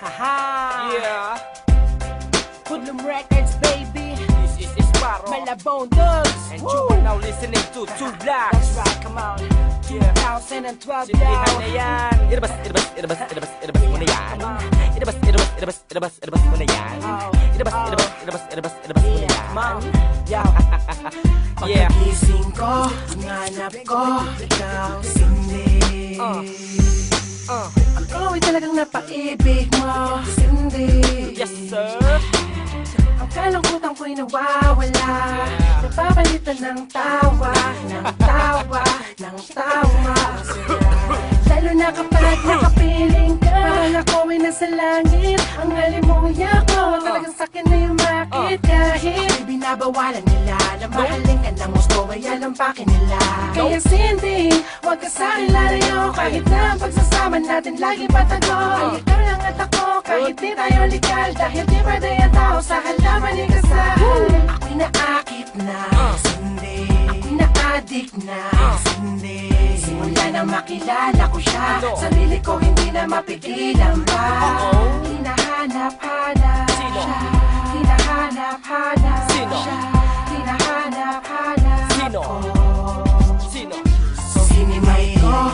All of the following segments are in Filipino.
Haha! Yeah, Hoodlum Records, baby. this is Isparo. Malabone Dogs. And Woo! you are now listening to Two Blacks. That's right, come on. Yeah. 2012 Sindihan now. na yan. Ilabas, ilabas, ilabas, ilabas, ilabas mo na yan. Ilabas, ilabas, ilabas, ilabas, ilabas mo na yan. Ilabas, ilabas, ilabas, ilabas, ilabas mo na Yeah, yan. on. Yo. Yeah. Pagkagising ko, hanap ko, ikaw, Cindy. Uh. Uh, Ako ay talagang napaibig mo, Cindy. yes, sir. Ang kalungkutan ko'y nawawala. Napapalitan ng tawa Ng tawa, ng tawa. Lalo na kapag nakapiling ka Parang ako ay nasa langit. Ang alimuya ko Talagang sakin na yung makit. Kahit di binabawalan nila Na mahalin ka ng gusto Ay alampakin nila. Kaya Cindy, huwag ka sa'kin lalayo. Kahit na ang pagsasama natin lagi patago. Ay ikaw lang at ako Kahit di tayo legal. Dahil di pwede ang tao sa halaman ni kasal. Ako'y naakit na Cindy Ako'y na-addict na Cindy Simula na makilala ko siya Sarili ko hindi na mapigilan pa. Hinahanap-hanap siya Hinahanap-hanap siya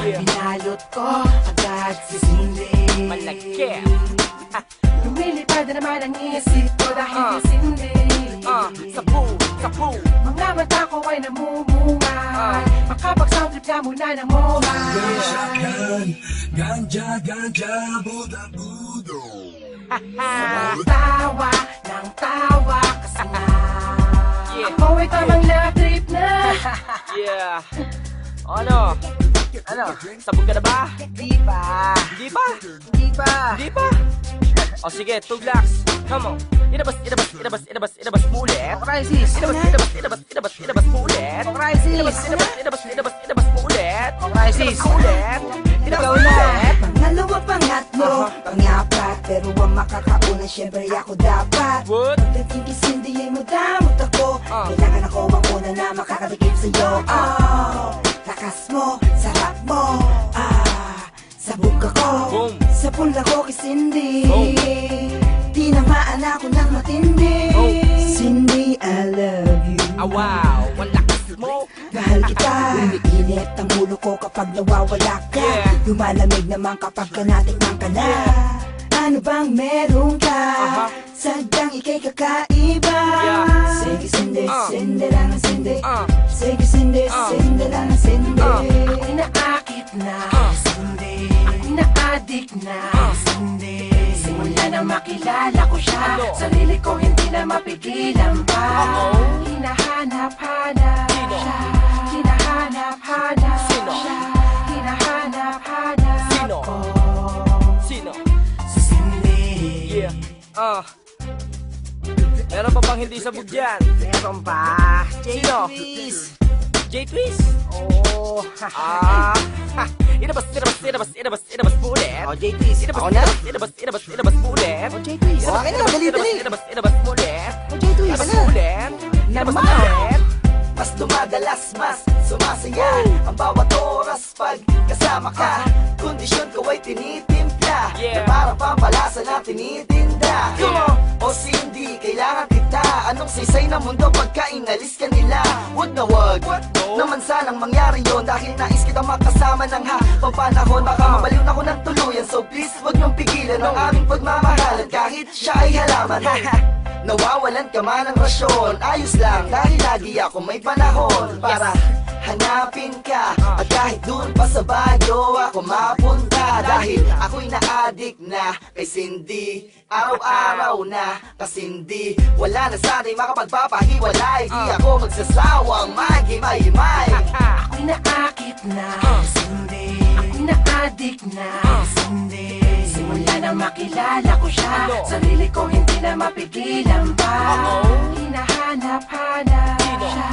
binalot ko Agad si Cindy Malagkit. Lumilipad na naman ang isip ko dahil Ah. kay Cindy Ah, sabu, sabu. Mga mata ko ay namumungal Makapag-sound trip ka muna ng mobile Shotgun, ganja, ganja, buda, budo. Tawa ng tawa kasi nga Yeah. Ako ay tamang love trip na Yeah. Ano? Ano? Sabog ka na ba? Di ba? Hindi pa? Di ba? Hindi pa? O sige, two blocks. Come on. Ilabas, ilabas, ilabas, ilabas mo ulit. Crisis ilabas, ilabas, ilabas, ilabas mo ulit. Crisis ilabas, ilabas, ilabas, ilabas mo ulit. Crisis. Mo ulit. Ikaw mo na. Pangalawa, pangatlo, pangapat Pero ang makakauna, syempre ako dapat What? Pagdating kay Cindy ay madamot ako Ah. Kailangan ako ang una na makakadikip sa'yo Oh, lakas mo, sarap mo Ah, sabog ako Boom. Sa pula ko kay Cindy Boom. Tinamaan ako ng matindi. Cindy, I love you Ah, wow. Lakas mo. Mahal kita Umiinit ang ulo ko kapag nawawala ka Yeah. Lumalamig naman kapag ka natikman ka na Ano bang meron ka? Aha. Sadyang ikay kakaiba Yeah. Sige Cindy, Ah. Cindy lang ang Cindy Ah. Sige Cindy, Simula na makilala ko siya Ano? Sarili ko hindi na mapigilan pa. Hinahanap-hanap siya Hinahanap-hanap Sino? siya Hinahanap-hanap Sino? Sino? Si Cindy Yeah. Ah. Meron pa bang hindi sabog dyan? Meron pa? J-Twist J-Twist? Oh Ah. Ha. Ilabas, ilabas, ilabas, ilabas, ilabas mo ulit. J-Twist Ilabas, Ako na? ilabas, ilabas, ilabas mo ulit. J-Twist Ilabas, Akin na, dali, dali ilabas, ilabas mo ulit. Oh, J-Twist Ilabas mo ulit. Mo Naman. ulit. Mas dumadalas, mas sumasaya Ang bawat oras pag kasama ka Kondisyon ko ay tinitimpla Yeah. Na parang pampalasa na tinitinda. Come on, o Cindy, kailangan kita Anong sisay ng mundo pagka inalis ka nila? Wag na wag, No. naman sanang mangyari yon Dahil nais kitang makasama ng ha. Pampanahon, baka mabaliw na ako ng tuluyan. So please, wag niyong pigilan ang aming pagmamahalan. Kahit siya ay halaman. Nawawalan ka man ng rasyon. Ayos lang dahil lagi ako may panahon Para hanapin ka. At kahit dun pa sa bagyo ako mapunta. Dahil ako'y na-addict na. Kay Cindy. Araw-araw na. Kasindi Wala na sana'y makapagpapahiwalay. Di ako magsasawang magimay-himay Ako'y naakit na. Ah. Cindy. Ako'y na-addict na. Cindy. Simula na makilala ko siya. Ano? Sarili ko hindi na mapigilan pa. Uh-oh. Hinahanap-hanap siya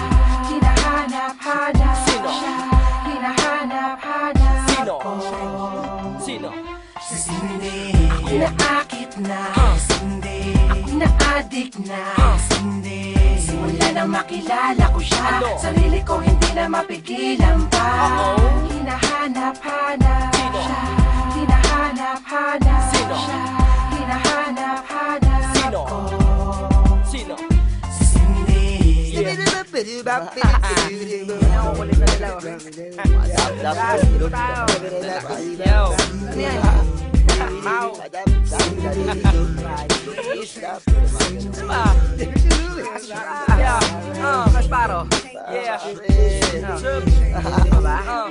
na uh, Sindi Ako'y na-addict na uh, Sindi Simula na makilala ko siya ano? Sarili ko hindi na mapigilan pa uh -oh. Hinahanap-hanap siya Hinahanap-hanap siya Hinahanap-hanap Sino? ko Sino? Sindi Diba? Yeah. Oh, mas paro. Yeah. Oh.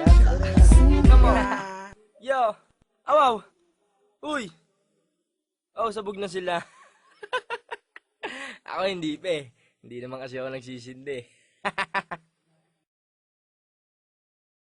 Come on. Yo. Awaw. Uy. Oh, sabog na sila. ako hindi pa eh. Hindi naman kasi ako nagsisindi.